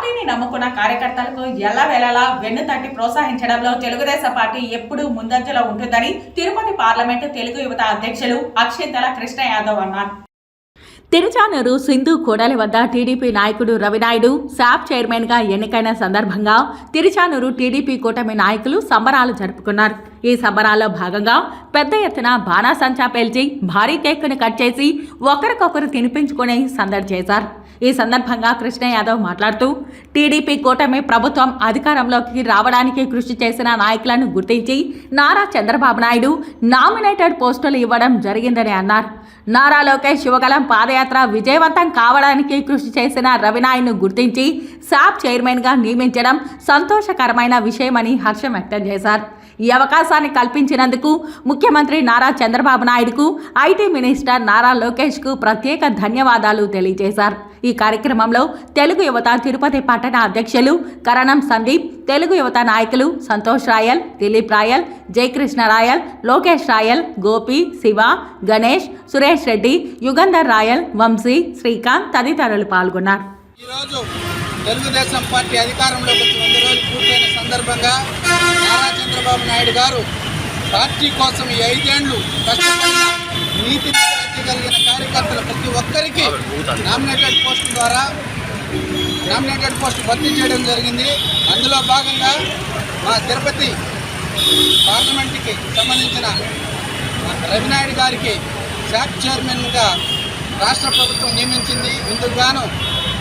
పార్టీని నమ్ముకున్న కార్యకర్తలకు ఎల్లవేళలా వెన్నుతట్టి ప్రోత్సహించడంలో తెలుగుదేశం పార్టీ ఎప్పుడూ ముందంజలో ఉంటుందని తిరుపతి పార్లమెంటు తెలుగు యువత అధ్యక్షులు అక్షింతల కృష్ణ యాదవ్ అన్నారు. తిరుచానూరు సింధు కోడలి వద్ద టీడీపీ నాయకుడు రవినాయుడు శాప్ చైర్మన్గా ఎన్నికైన సందర్భంగా తిరుచానూరు టీడీపీ కూటమి నాయకులు సంబరాలు జరుపుకున్నారు. ఈ సంబరాల్లో భాగంగా పెద్ద ఎత్తున బాణాసంచా పేల్చి భారీ కేక్ను కట్ చేసి ఒకరికొకరు తినిపించుకుని సందడి చేశారు. ఈ సందర్భంగా కృష్ణ యాదవ్ మాట్లాడుతూ టీడీపీ కూటమి ప్రభుత్వం అధికారంలోకి రావడానికి కృషి చేసిన నాయకులను గుర్తించి నారా చంద్రబాబు నాయుడు నామినేటెడ్ పోస్టులు ఇవ్వడం జరిగిందని అన్నారు. నారా లోకేష్ శివగలం పాదయాత్ర విజయవంతం కావడానికి కృషి చేసిన రవినాయుడును గుర్తించి సాప్ చైర్మన్గా నియమించడం సంతోషకరమైన విషయమని హర్షం వ్యక్తం చేశారు. ఈ అవకాశాన్ని కల్పించినందుకు ముఖ్యమంత్రి నారా చంద్రబాబు నాయుడుకు ఐటీ మినిస్టర్ నారా లోకేష్కు ప్రత్యేక ధన్యవాదాలు తెలియజేశారు. ఈ కార్యక్రమంలో తెలుగు యువత తిరుపతి పట్టణ అధ్యక్షులు కరణం సందీప్ తెలుగు యువత నాయకులు Santosh royal Dilip royal Jayakrishna royal Lokesh royal Gopi Shiva Ganesh Suresh Reddy Yugandhar royal Vamsi Srikanth తదితరులు పాల్గొన్నారు. ఈరోజు తెలుగుదేశం పార్టీ అధికారంలోకి వచ్చి వంద రోజులు పూర్తయిన సందర్భంగా నారా చంద్రబాబు నాయుడు గారు పార్టీ కోసం ఈ ఐదేళ్ళు కష్టపడిన నీతి కలిగిన కార్యకర్తలు ప్రతి ఒక్కరికి నామినేటెడ్ పోస్ట్ ద్వారా నామినేటెడ్ పోస్ట్ భర్తీ చేయడం జరిగింది. అందులో భాగంగా మా తిరుపతి పార్లమెంట్కి సంబంధించిన రవినాయుడు గారికి శాఖ చైర్మన్గా రాష్ట్ర ప్రభుత్వం నియమించింది. ఇందుకు గాను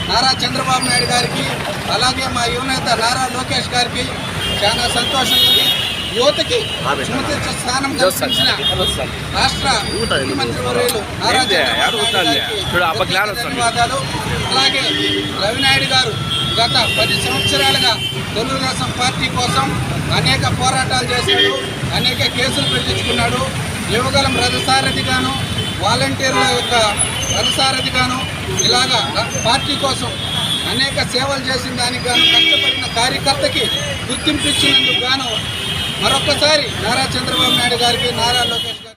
నారా చంద్రబాబు నాయుడు గారికి అలాగే మా యువనేత నారా లోకేష్ గారికి చాలా సంతోషం ఉంది. యువతకి స్థానం కల్పించిన రాష్ట్ర ముఖ్యమంత్రి ధన్యవాదాలు. అలాగే రవినాయుడు గారు గత పది సంవత్సరాలుగా తెలుగుదేశం పార్టీ కోసం అనేక పోరాటాలు చేశాడు అనేక కేసులు పెట్టించుకున్నాడు. యువగలం రథసారథిగాను వాలంటీర్ల యొక్క రథసారథిగాను ఇలాగా పార్టీ కోసం అనేక సేవలు చేసిన దానికి గాను కష్టపడిన కార్యకర్తకి గుర్తింపు ఇచ్చినందుకు గాను మరొక్కసారి నారా చంద్రబాబు నాయుడు గారికి నారా లోకేష్ గారికి